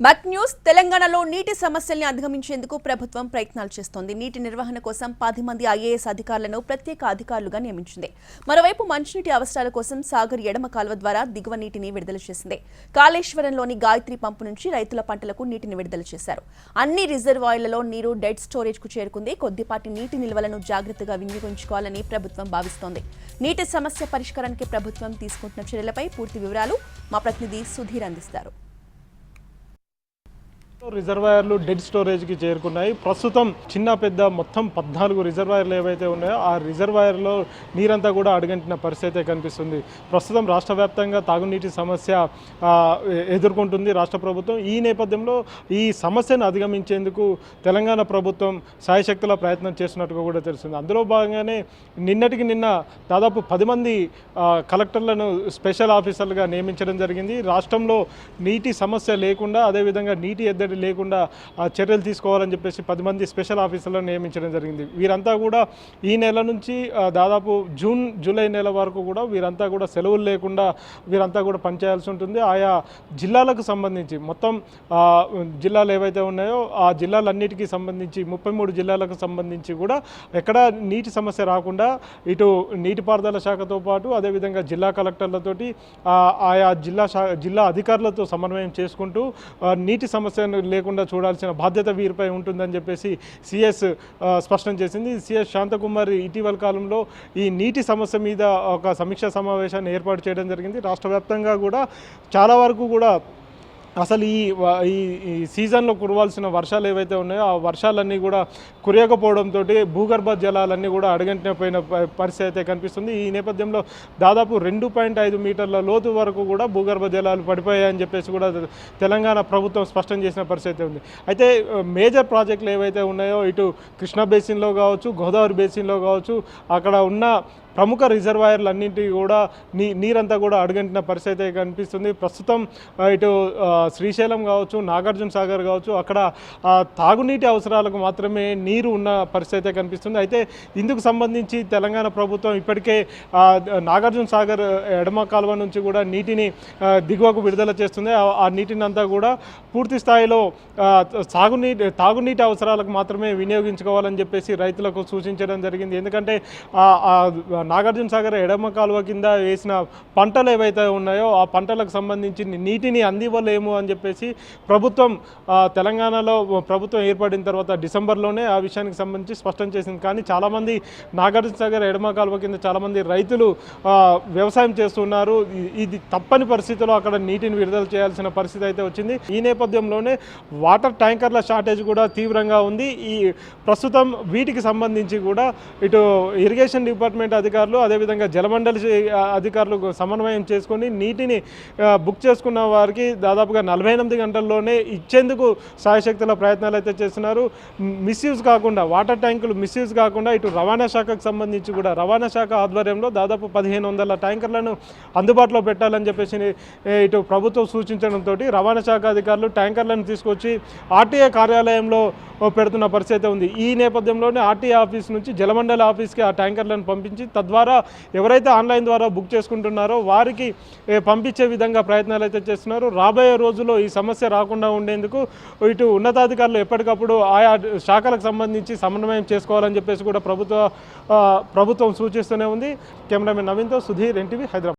మక్ news తెలంగాణలో నీటి సమస్యల్ని అధిగమించేందుకు ప్రభుత్వం ప్రయత్నాలు చేస్తోంది. నీటి నిర్వహణ కోసం పది మంది ఐఏఎస్ అధికారులను ప్రత్యేక అధికారులుగా నియమించింది. మరోవైపు మంచినీటి అవసరాల కోసం సాగర్ ఎడమ కాలువ ద్వారా దిగువ నీటిని విడుదల చేసింది. కాళేశ్వరంలోని గాయత్రి పంపు నుంచి రైతుల పంటలకు నీటిని విడుదల చేశారు. అన్ని రిజర్వాయర్లలో నీరు డెడ్ స్టోరేజ్కు చేరుకుంది. కొద్దిపాటి నీటి నిల్వలను జాగ్రత్తగా వినియోగించుకోవాలని ప్రభుత్వం భావిస్తోంది. నీటి సమస్య పరిష్కారానికి ప్రభుత్వం తీసుకుంటున్న చర్యలపై పూర్తి వివరాలు మా ప్రతినిధి సుధీర్ అందిస్తారు. రిజర్వాయర్లు డెడ్ స్టోరేజ్కి చేరుకున్నాయి. ప్రస్తుతం చిన్న పెద్ద మొత్తం పద్నాలుగు రిజర్వాయర్లు ఏవైతే ఉన్నాయో ఆ రిజర్వాయర్లో నీరంతా కూడా అడుగంటిన పరిస్థితి కనిపిస్తుంది. ప్రస్తుతం రాష్ట్ర వ్యాప్తంగా తాగునీటి సమస్య ఎదుర్కొంటుంది రాష్ట్ర ప్రభుత్వం. ఈ నేపథ్యంలో ఈ సమస్యను అధిగమించేందుకు తెలంగాణ ప్రభుత్వం సాయశక్తుల ప్రయత్నం చేస్తున్నట్టుగా కూడా తెలుస్తుంది. అందులో భాగంగానే నిన్నటికి నిన్న దాదాపు పది మంది కలెక్టర్లను స్పెషల్ ఆఫీసర్లుగా నియమించడం జరిగింది. రాష్ట్రంలో నీటి సమస్య లేకుండా అదేవిధంగా నీటి ఎద్దడి లేకుండా చర్యలు తీసుకోవాలని చెప్పేసి పది మంది స్పెషల్ ఆఫీసర్లను నియమించడం జరిగింది. వీరంతా కూడా ఈ నెల నుంచి దాదాపు జూన్ జూలై నెల వరకు కూడా వీరంతా కూడా సెలవులు లేకుండా వీరంతా కూడా పనిచేయాల్సి ఉంటుంది. ఆయా జిల్లాలకు సంబంధించి మొత్తం జిల్లాలు ఏవైతే ఉన్నాయో ఆ జిల్లాలన్నిటికీ సంబంధించి ముప్పై మూడు జిల్లాలకు సంబంధించి కూడా ఎక్కడ నీటి సమస్య రాకుండా ఇటు నీటిపారుదల శాఖతో పాటు అదేవిధంగా జిల్లా కలెక్టర్లతోటి ఆయా జిల్లా జిల్లా అధికారులతో సమన్వయం చేసుకుంటూ నీటి సమస్యను లేకుండా చూడాల్సిన బాధ్యత వీరిపై ఉంటుందని చెప్పేసి సిఎస్ స్పష్టం చేసింది. సిఎస్ శాంతకుమార్ ఇటీవల కాలంలో ఈ నీటి సమస్య మీద ఒక సమీక్షా సమావేశాన్ని ఏర్పాటు చేయడం జరిగింది. రాష్ట్ర వ్యాప్తంగా కూడా చాలా వరకు కూడా అసలు ఈ ఈ ఈ సీజన్లో కురవాల్సిన వర్షాలు ఏవైతే ఉన్నాయో ఆ వర్షాలన్నీ కూడా కురియకపోవడంతో భూగర్భ జలాలన్నీ కూడా అడుగంటిన పోయిన పరిస్థితి అయితే కనిపిస్తుంది. ఈ నేపథ్యంలో దాదాపు రెండు పాయింట్ ఐదు మీటర్ల లోతు వరకు కూడా భూగర్భ జలాలు పడిపోయాయని చెప్పేసి కూడా తెలంగాణ ప్రభుత్వం స్పష్టం చేసిన పరిస్థితి ఉంది. అయితే మేజర్ ప్రాజెక్టులు ఏవైతే ఉన్నాయో ఇటు కృష్ణా బేసిన్లో కావచ్చు గోదావరి బేసిన్లో కావచ్చు అక్కడ ఉన్న ప్రముఖ రిజర్వాయర్లు అన్నింటికి కూడా నీ నీరంతా కూడా అడుగంటిన పరిస్థితి అయితే కనిపిస్తుంది. ప్రస్తుతం ఇటు శ్రీశైలం కావచ్చు నాగార్జున సాగర్ కావచ్చు అక్కడ తాగునీటి అవసరాలకు మాత్రమే నీరు ఉన్న పరిస్థితి అయితే కనిపిస్తుంది. అయితే ఇందుకు సంబంధించి తెలంగాణ ప్రభుత్వం ఇప్పటికే నాగార్జున సాగర్ ఎడమ కాలువ నుంచి కూడా నీటిని దిగువకు విడుదల చేస్తుంది. ఆ- నీటిని అంతా కూడా పూర్తి స్థాయిలో సాగునీటి తాగునీటి అవసరాలకు మాత్రమే వినియోగించుకోవాలని చెప్పేసి రైతులకు సూచించడం జరిగింది. ఎందుకంటే నాగార్జున సాగర్ ఎడమ కాలువ కింద వేసిన పంటలు ఏవైతే ఉన్నాయో ఆ పంటలకు సంబంధించి నీటిని అందివ్వలేము అని చెప్పేసి ప్రభుత్వం తెలంగాణలో ప్రభుత్వం ఏర్పడిన తర్వాత డిసెంబర్లోనే ఆ విషయానికి సంబంధించి స్పష్టం చేసింది. కానీ చాలామంది నాగార్జున సాగర్ ఎడమ కాలువ కింద చాలామంది రైతులు వ్యవసాయం చేస్తున్నారు. ఇది తప్పని పరిస్థితిలో అక్కడ నీటిని విడుదల చేయాల్సిన పరిస్థితి అయితే వచ్చింది. ఈ నేపథ్యంలోనే వాటర్ ట్యాంకర్ల షార్టేజ్ కూడా తీవ్రంగా ఉంది. ఈ ప్రస్తుతం వీటికి సంబంధించి కూడా ఇటు ఇరిగేషన్ డిపార్ట్మెంట్ అధికారులు అదేవిధంగా జలమండలి అధికారులు సమన్వయం చేసుకొని నీటిని బుక్ చేసుకున్న వారికి దాదాపుగా నలభై ఎనిమిది గంటల్లోనే ఇచ్చేందుకు సాయశక్తుల ప్రయత్నాలు అయితే చేస్తున్నారు. మిస్యూజ్ కాకుండా వాటర్ ట్యాంకులు మిస్యూజ్ కాకుండా ఇటు రవాణా శాఖకు సంబంధించి కూడా రవాణా శాఖ ఆధ్వర్యంలో దాదాపు పదిహేను వందల ట్యాంకర్లను అందుబాటులో పెట్టాలని చెప్పేసి ఇటు ప్రభుత్వం సూచించడంతో రవాణా శాఖ అధికారులు ట్యాంకర్లను తీసుకొచ్చి ఆర్టీఏ కార్యాలయంలో పెడుతున్న పరిస్థితి ఉంది. ఈ నేపథ్యంలోనే ఆర్టీఏ ఆఫీస్ నుంచి జలమండలి ఆఫీస్కి ఆ ట్యాంకర్లను పంపించి తద్వారా ఎవరైతే ఆన్లైన్ ద్వారా బుక్ చేసుకుంటున్నారో వారికి పంపించే విధంగా ప్రయత్నాలు అయితే చేస్తున్నారు. రాబోయే రోజుల్లో ఈ సమస్య రాకుండా ఉండేందుకు ఇటు ఉన్నతాధికారులు ఎప్పటికప్పుడు ఆయా శాఖలకు సంబంధించి సమన్వయం చేసుకోవాలని చెప్పేసి కూడా ప్రభుత్వ ప్రభుత్వం సూచిస్తూనే ఉంది. కెమెరామెన్ నవీన్తో సుధీర్ ఎన్టీవీ హైదరాబాద్.